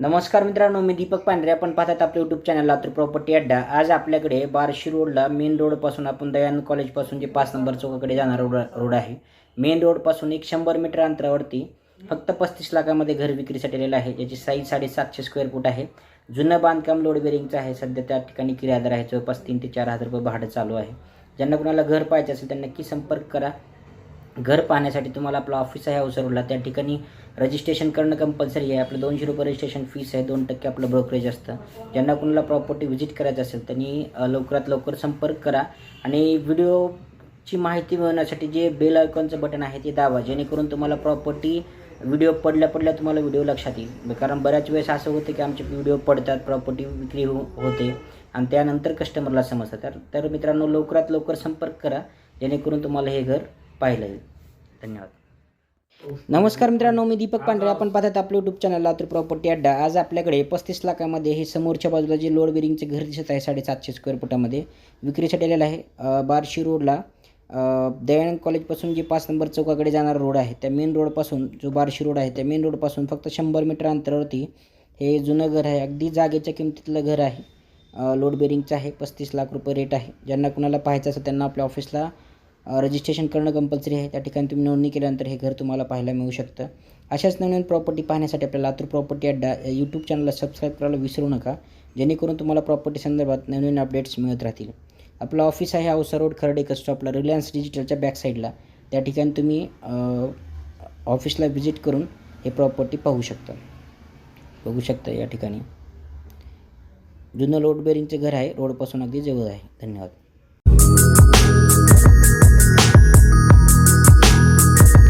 नमस्कार मित्रांनो मी दीपक पांढरे. आपण पाहतात आपल्या यूट्यूब चॅनल लातूर प्रॉपर्टी अड्डा. आज आपल्याकडे बार्शी रोडला मेन रोडपासून आपण दयानंद कॉलेजपासून जे पाच नंबर चौकाकडे जाणारा रोड रोड आहे. मेन रोडपासून एक शंभर मीटर अंतरावरती फक्त पस्तीस लाखामध्ये घर विक्रीसाठी आलेलं आहे. याची साईज साडेसातशे स्क्वेअर फूट आहे. जुनं बांधकाम लोड बेरिंगचं आहे. सध्या त्या ठिकाणी किरायादार आहे. जवळपास तीन ते चार हजार रुपये भाडं चालू आहे. ज्यांना कुणाला घर पाहायचं असेल त्यांना नक्की संपर्क करा. घर पाहण्यासाठी तुम्हाला आपलं ऑफिस आहे अवसरला त्या ठिकाणी रजिस्ट्रेशन करणं कंपल्सरी आहे. आपलं दोनशे रुपये रजिस्ट्रेशन फीस आहे. दोन टक्के आपलं ब्रोकरेज असतं. ज्यांना कुणाला प्रॉपर्टी व्हिजिट करायचं असेल त्यांनी लवकरात लवकर संपर्क करा. आणि व्हिडिओची माहिती मिळवण्यासाठी जे बेल आयकॉनचं बटन आहे ते दाबा. जेणेकरून तुम्हाला प्रॉपर्टी व्हिडिओ पडल्या पडल्या तुम्हाला व्हिडिओ लक्षात येईल. कारण बऱ्याच वेळेस असं होतं की आमचे व्हिडिओ पडतात प्रॉपर्टी विक्री हो होते. आणि त्यानंतर कस्टमरला समजतं. तर तर मित्रांनो लवकरात लवकर संपर्क करा. जेणेकरून तुम्हाला हे घर पाहिलं येईल धन्यवाद. नमस्कार मित्रांनो मी दीपक पांढरे. आपण पाहतात आपलं यूट्यूब चॅनल लातूर प्रॉपर्टी अड्डा. आज आपल्याकडे पस्तीस लाखामध्ये हे समोरच्या बाजूला जे लोड बिरिंगचे घर दिसत आहे साडेसातशे स्क्वेअर फुटामध्ये विक्रीसाठी आलेलं आहे. बार्शी रोडला दयानंद कॉलेजपासून जे पाच नंबर चौकाकडे जाणारा रोड आहे त्या मेन रोडपासून जो बार्शी रोड आहे त्या मेन रोडपासून फक्त शंभर मीटर अंतरावरती हे जुनं घर आहे. अगदी जागेच्या किमतीतलं घर आहे. लोड बेरिंगचं आहे पस्तीस लाख रुपये रेट आहे. ज्यांना कुणाला पाहायचं असेल त्यांना आपल्या ऑफिसला रजिस्ट्रेशन करणं कंपल्सरी आहे. त्या ठिकाणी तुम्ही नोंदणी केल्यानंतर हे घर तुम्हाला पाहायला मिळू शकतं. अशाच नवीन प्रॉपर्टी पाहण्यासाठी आपल्या लातूर प्रॉपर्टी अड्डा यूट्यूब चॅनलला सबस्क्राईब करायला विसरू नका. जेणेकरून तुम्हाला प्रॉपर्टी संदर्भात नवीन अपडेट्स मिळत राहतील. आपलं ऑफिस आहे औसा रोड खर्डे स्टॉपला रिलायन्स डिजिटलच्या बॅकसाईडला त्या ठिकाणी तुम्ही ऑफिसला व्हिजिट करून हे प्रॉपर्टी पाहू शकता. बघू शकता या ठिकाणी. जुनं लोड बेरिंगचं घर आहे. रोडपासून अगदी जवळ आहे. धन्यवाद.